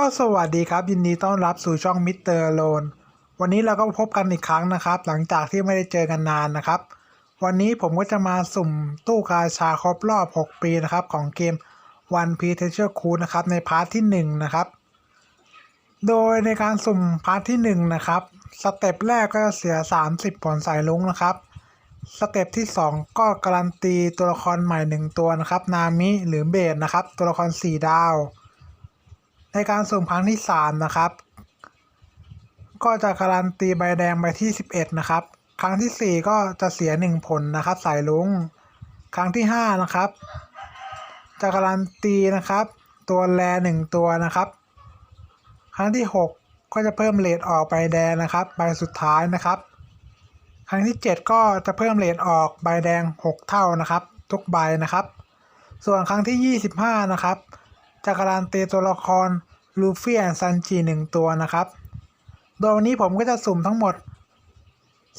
ก็สวัสดีครับ ยินดีต้อนรับสู่ช่องมิสเตอร์โลนวันนี้เราก็พบกันอีกครั้งนะครับ หลังจากที่ไม่ได้เจอกันนานนะครับ วันนี้ผมก็จะมาสุ่มตู้กาชาครบรอบ 6 ปีนะครับ ของเกม One Piece Treasure Cruise นะครับ ในพาร์ทที่ 1 นะครับ โดยในการสุ่มพาร์ทที่ 1 นะครับ สเต็ปแรกก็จะเสีย 30 ผลสายลุงนะครับ สเต็ปที่ 2 ก็การันตีตัวละครใหม่ 1 ตัวนะครับนามิหรือเบสนะครับตัวละคร 4 ดาว ในการสุ่มครั้งที่ 3 นะครับ ก็จะการันตีใบแดงใบที่ 11 นะครับ ครั้งที่ 4 ก็จะเสีย 1 ผลนะครับ สายลุงครั้งที่ 5 นะครับ จะการันตีนะครับ ตัวแล1ตัวนะครับ ครั้งที่ 6 ก็จะเพิ่มเลทออกใบแดงนะครับ ใบสุดท้ายนะครับ ครั้งที่ 7 ก็จะเพิ่มเลทออกใบแดง 6 เท่านะครับ ทุกใบนะครับ ส่วนครั้งที่ 25 นะครับจะการันตีตัวละคร ลูฟี่แอนซันจีหนึ่งตัวนะครับ โดยวันนี้ผมก็จะสุ่มทั้งหมด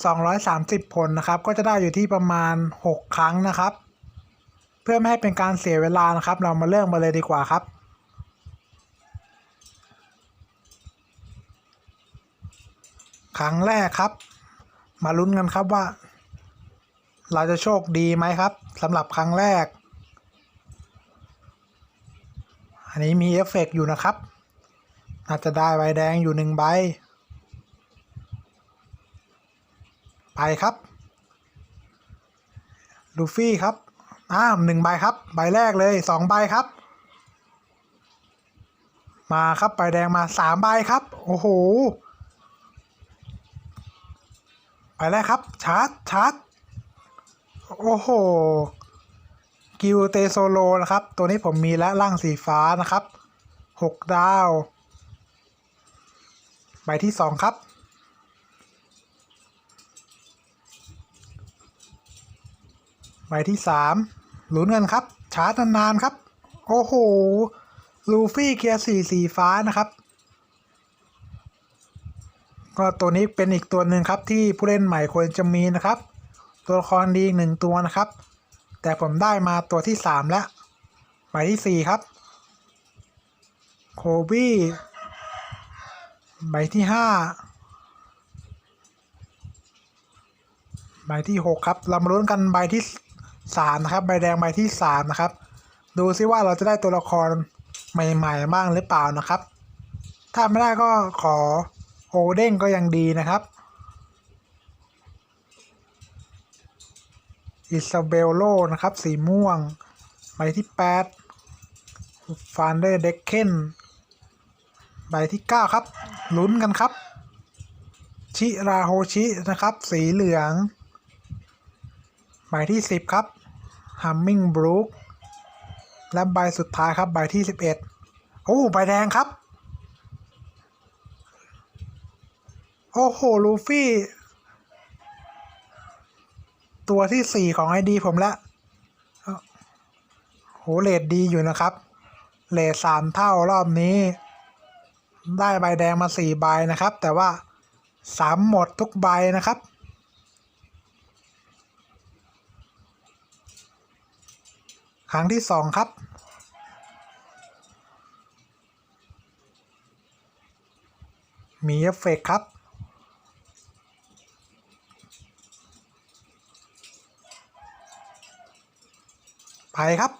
230 ผลนะครับ ก็จะได้อยู่ที่ประมาณ 6 ครั้งนะครับ เพื่อไม่ให้เป็นการเสียเวลานะครับ เรามาเริ่มมาเลยดีกว่าครับครั้งแรกครับ มาลุ้นกันครับว่า เราจะโชคดีไหมครับสำหรับครั้งแรก อันนี้มีเอฟเฟกต์อยู่นะครับ อาจจะได้ใบแดงอยู่หนึ่งใบ ไปครับ ลูฟี่ครับ อ้าหนึ่งใบครับ ใบแรกเลยสองใบครับ มาครับใบแดงมาสามใบครับ โอ้โห ไปแล้วครับ ชาร์จ ชาร์จ โอ้โห กิวเตโซโลนะครับ ตัวนี้ผมมีแล้วร่างสีฟ้านะครับหกดาว บที่สองครับ ใบที่สามลุ้นกันครับ ชาร์จนานๆครับ โอ้โห ลูฟี่เกียร์สี่สีฟ้านะครับ ก็ตัวนี้เป็นอีกตัวหนึ่งครับที่ผู้เล่นใหม่ควรจะมีนะครับ ตัวละครดีอีกหนึ่งตัวนะครับ แต่ผมได้มาตัวที่สามแล้ว ใบที่สี่ครับ โคบี้ ใบที่ห้าใบที่หกครับ เรามาลุ้นกันใบที่สามนะครับ ใบแดงใบที่สามนะครับ ดูซิว่าเราจะได้ตัวละครใหม่ๆบ้างหรือเปล่านะครับ ถ้าไม่ได้ก็ขอโอเด้งก็ยังดีนะครับอิซาเบลโลนะครับ สีม่วง ใบที่8ฟานเดอร์เด็กเคน ใบที่9ครับ ลุ้นกันครับ ชิราโฮชินะครับ สีเหลือง ใบที่10ครับฮัมมิงบรูคและใบสุดท้ายครับใบที่11โอ้ใบแดงครับ โอ้โห ลูฟี่ ตัวที่สี่ของไอดีผมละโหเลดดีอยู่นะครับเลดสามเท่ารอบนี้ ได้ใบแดงมาสี่ใบนะครับ แต่ว่าสามหมดทุกใบนะครับ ครั้งที่สองครับ มีเอฟเฟกครับไปครับ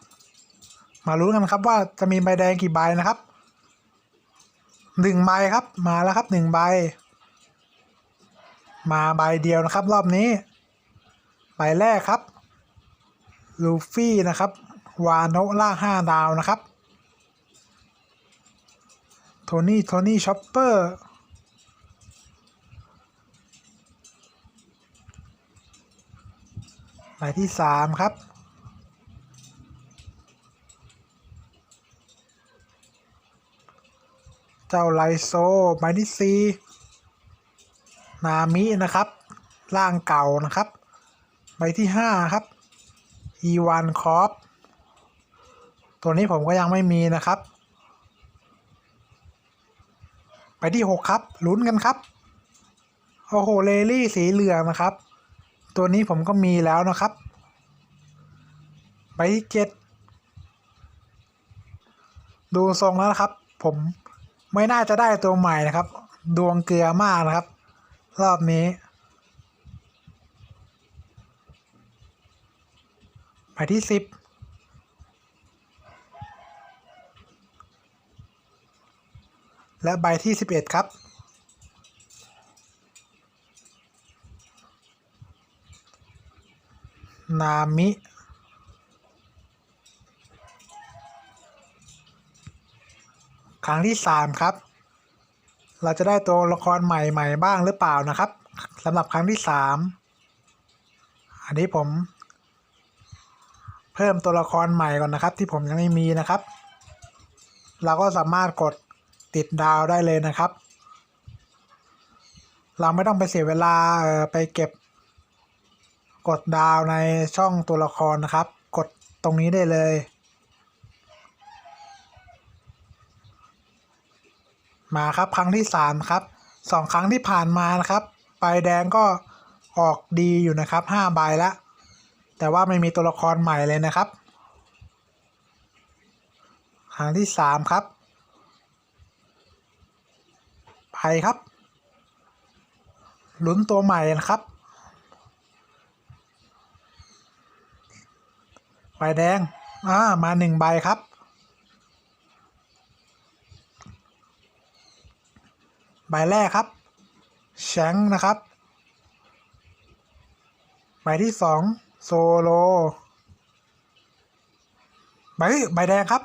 มาลุ้นกันครับว่าจะมีใบแดงกี่ใบนะครับ หนึ่งใบครับมาแล้วครับหนึ่งใบ มาใบเดียวนะครับ รอบนี้ ใบแรกครับลูฟี่นะครับ วาโนล่าห้าดาวนะครับโทนี่โทนี่ช็อปเปอร์ใบที่สามครับ เจ้าไลโซไมที่ซีนามินะครับ ร่างเก่านะครับ ใบที่ห้าครับอีวานคอปตัวนี้ผมก็ยังไม่มีนะครับ ไปที่หกครับลุ้นกันครับ โอ้โหเลลี่สีเหลืองนะครับ ตัวนี้ผมก็มีแล้วนะครับ ไปที่เจ็ดดูทรงแล้วนะครับ ผม ไม่น่าจะได้ตัวใหม่นะครับ ดวงเกลือมากนะครับ รอบนี้ใบที่สิบและใบที่สิบเอ็ดครับนามิ ครั้งที่สามครับ เราจะได้ตัวละครใหม่ๆบ้างหรือเปล่านะครับสำหรับครั้งที่สามอันนี้ผม เพิ่มตัวละครใหม่ก่อนนะครับ ที่ผมยังไม่มีนะครับ เราก็สามารถกดติดดาวได้เลยนะครับ เราไม่ต้องไปเสียเวลาไปเก็บ กดดาวในช่องตัวละครนะครับ กดตรงนี้ได้เลย มาครับครั้งที่สามครับสองครั้งที่ผ่านมานะครับใบแดงก็ออกดีอยู่นะครับห้าใบแล้วแต่ว่าไม่มีตัวละครใหม่เลยนะครับ ครั้งที่สามครับ ไปครับลุ้นตัวใหม่นะครับใบแดงอ่ามาหนึ่งใบครับ ใบแรกครับแชงนะครับ ใบที่สองโซโล ใบใบแดงครับ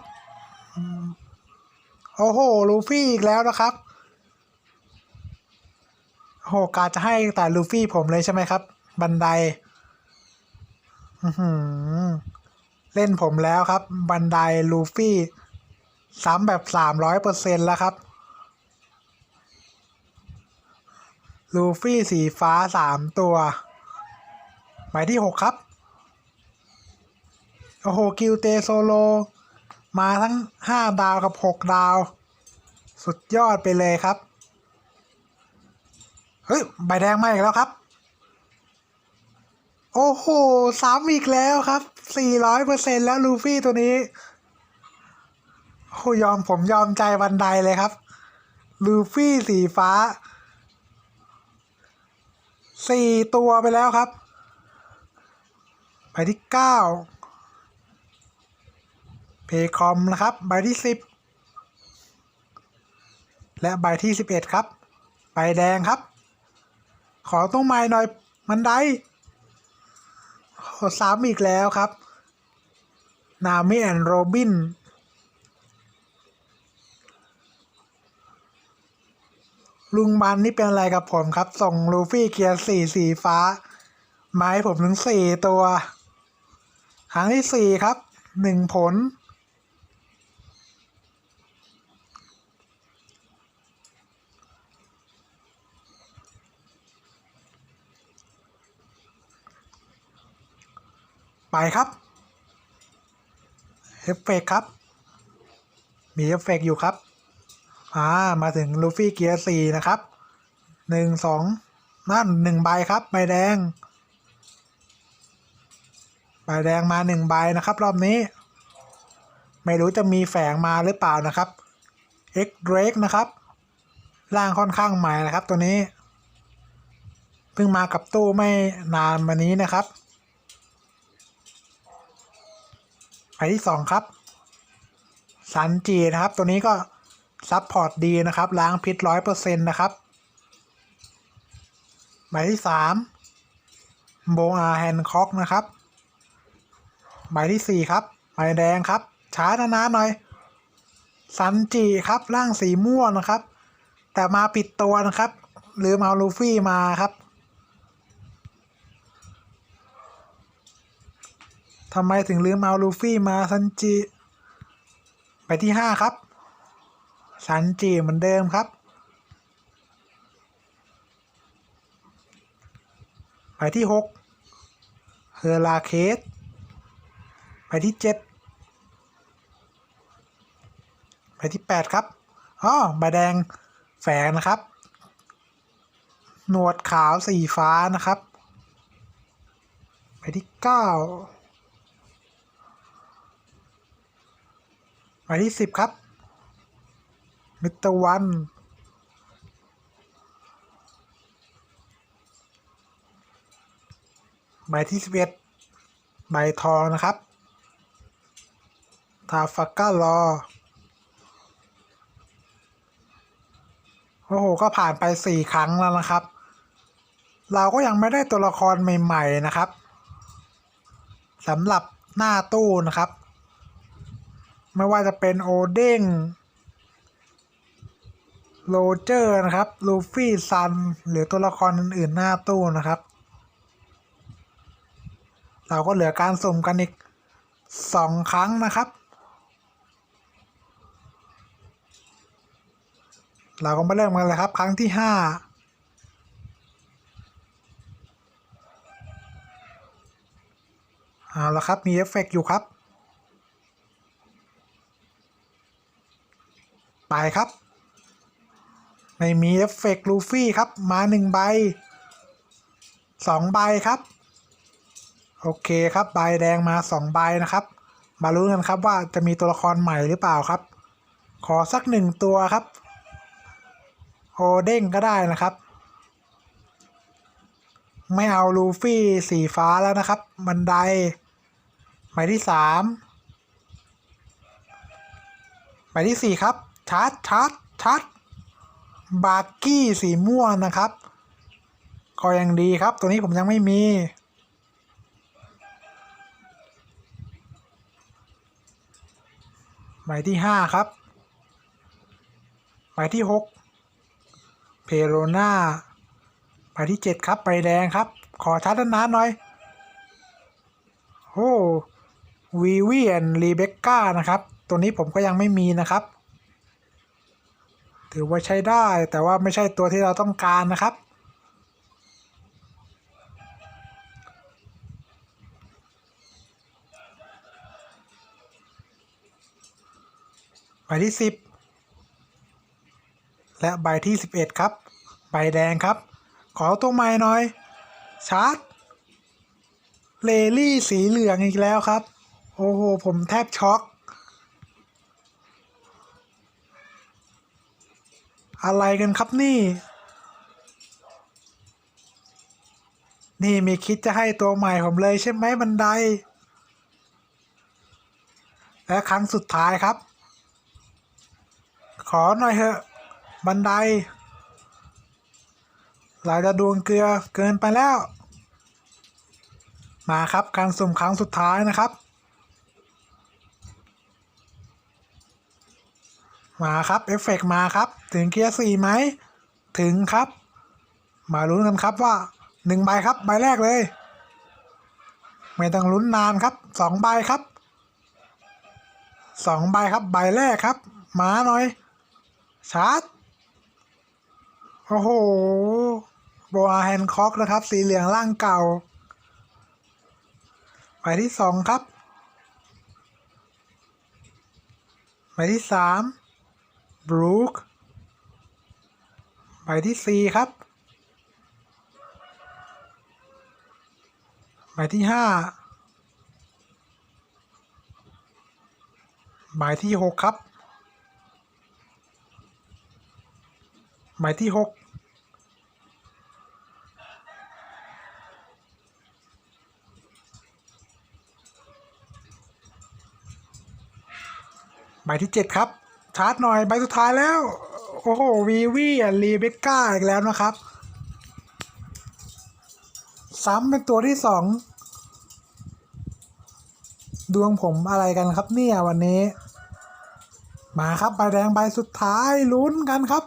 โอ้โห ลูฟี่อีกแล้วนะครับโอ้โหกาจะให้แต่ลูฟี่ผมเลยใช่ไหมครับ บันไดเล่นผมแล้วครับ บันไดลูฟี่ซ้ำแบบสามร้อยเปอร์เซ็นแล้วครับ ลูฟี่สีฟ้าสามตัว หมายที่หกครับ โอ้โห กิลเตโซโล มาทั้งห้าดาวกับหกดาว สุดยอดไปเลยครับ เฮ้ย ใบแดงมาอีกแล้วครับ โอ้โหซ้ำอีกแล้วครับสี่ร้อยเปอร์เซ็นแล้วลูฟี่ตัวนี้โอ้ยอมผมยอมใจบันไดเลยครับ ลูฟี่สีฟ้า สี่ตัวไปแล้วครับ ใบที่เก้าเพคอมนะครับ ใบที่สิบและใบที่สิบเอ็ดครับ ใบแดงครับ ขอต้องไม้หน่อยมันได้โอ้ซ้ำอีกแล้วครับ นามิแอนโรบิน ลุงมันนี่เป็นอะไรกับผมครับ ส่งลูฟี่เกียร์สี่สีฟ้า มาให้ผมถึงสี่ตัว ครั้งที่สี่ครับ หนึ่งผล ไปครับ เอฟเฟกครับ มีเอฟเฟกอยู่ครับ อ่ามาถึงลูฟี่เกียร์สี่นะครับหนึ่งสองนั่นหนึ่งใบครับใบแดงใบแดงมาหนึ่งใบนะครับรอบนี้ ไม่รู้จะมีแฝงมาหรือเปล่านะครับ X Drake นะครับร่างค่อนข้างใหม่นะครับตัวนี้ เพิ่งมากับตู้ไม่นานมานี้นะครับใบที่สองครับสันจีนะครับตัวนี้ก็ ซับพอร์ตดีนะครับ ล้างพิษร้อยเปอร์เซ็นต์นะครับใบที่สามโบอาแฮนค็อกนะครับใบที่สี่ครับใบแดงครับ ช้านานๆหน่อย สันจีครับ ร่างสีม่วงนะครับ แต่มาปิดตัวนะครับ หรือมาเอาลูฟี่มาครับทำไมถึงลืมเอาลูฟี่มาซันจิ ไปที่ห้าครับ ซันจิเหมือนเดิมครับ ไปที่หกเฮอราเคส ไปที่เจ็ดไปที่แปดครับอ๋อใบแดงแฝงนะครับ หนวดขาวสีฟ้านะครับ ไปที่เก้าใบที่สิบครับ มิตรวันใบที่สิบเอ็ดใบทองนะครับทาฟักก้ารอ โอ้โห ก็ผ่านไปสี่ครั้งแล้วนะครับ เราก็ยังไม่ได้ตัวละครใหม่ ๆ นะครับสำหรับหน้าตู้นะครับ ไม่ว่าจะเป็นโอเด้ง โรเจอร์นะครับ ลูฟี่ซัน หรือตัวละครอื่นๆหน้าตู้นะครับ เราก็เหลือการสุ่มกันอีกสองครั้งนะครับ เราก็มาเริ่มกันเลยครับ ครั้งที่ห้าเอาละครับ มีเอฟเฟกต์อยู่ครับ ไปครับ ไม่มีเอฟเฟกต์ลูฟี่ครับ มาหนึ่งใบสองใบครับ โอเคครับใบแดงมาสองใบนะครับ มาลุ้นกันครับว่าจะมีตัวละครใหม่หรือเปล่าครับ ขอสักหนึ่งตัวครับโอเด้งก็ได้นะครับ ไม่เอาลูฟี่สีฟ้าแล้วนะครับ บันไดหมายที่สามหมายที่สี่ครับชาร์จชาร์จชาร์จ บาร์กี้สีม่วงนะครับ ก็ยังดีครับ ตัวนี้ผมยังไม่มี หมายที่ห้าครับ หมายที่หกเพโรนาหมายที่เจ็ดครับใบแดงครับ ขอชาร์จนานหน่อยโอ้วีวีแอนรีเบคก้านะครับ ตัวนี้ผมก็ยังไม่มีนะครับ ถือว่าใช้ได้ แต่ว่าไม่ใช่ตัวที่เราต้องการนะครับ ใบที่สิบและใบที่สิบเอ็ดครับ ใบแดงครับ ขอตัวใหม่หน่อย ชาร์จ เลลี่สีเหลืองอีกแล้วครับ โอ้โห ผมแทบช็อก อะไรกันครับนี่ นี่มีคิดจะให้ตัวใหม่ผมเลยใช่ไหมบันได และครั้งสุดท้ายครับ ขอหน่อยเถอะ บันไดเราจะดวงเกลือเกินไปแล้ว มาครับการสุ่มครั้งสุดท้ายนะครับ มาครับเอฟเฟกมาครับ ถึงเกียร์สี่ไหม ถึงครับ มาลุ้นกันครับว่าหนึ่งใบครับใบแรกเลย ไม่ต้องลุ้นนานครับสองใบครับสองใบครับใบแรกครับ มาหน่อย ชาร์จ โอ้โหโบอาแฮนคอกนะครับ สีเหลืองร่างเก่าหมายที่สองครับหมายที่สาม บรูคหมายที่สี่ครับหมายที่ห้าหมายที่หกครับหมายที่หกใบที่เจ็ดครับ ชาร์จหน่อยใบสุดท้ายแล้ว โอ้โหวีวี่รีเบคก้าอีกแล้วนะครับ ซ้ำเป็นตัวที่สองดวงผมอะไรกันครับเนี่ยวันนี้ มาครับใบแดงใบสุดท้ายลุ้นกันครับ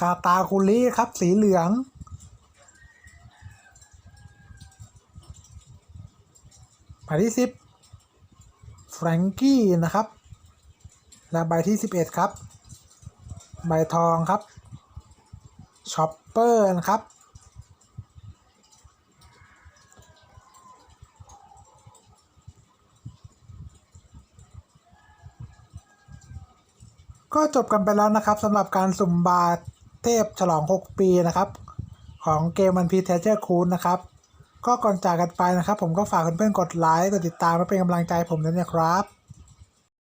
กาตาคุริครับสีเหลืองใบที่สิบแฟรงกี้นะครับ และใบที่ 11 ครับ ใบทองครับช็อปเปอร์นะครับก็จบกันไปแล้วนะครับสำหรับการสุ่มบาเทพฉลอง 6 ปีนะครับ ของเกมมันพีเทเจอร์คูนนะครับ ก็ก่อนจากกันไปนะครับ ผมก็ฝากเพื่อนๆกดไลค์กดติดตามและเป็นกำลังใจผมด้วยนะครับ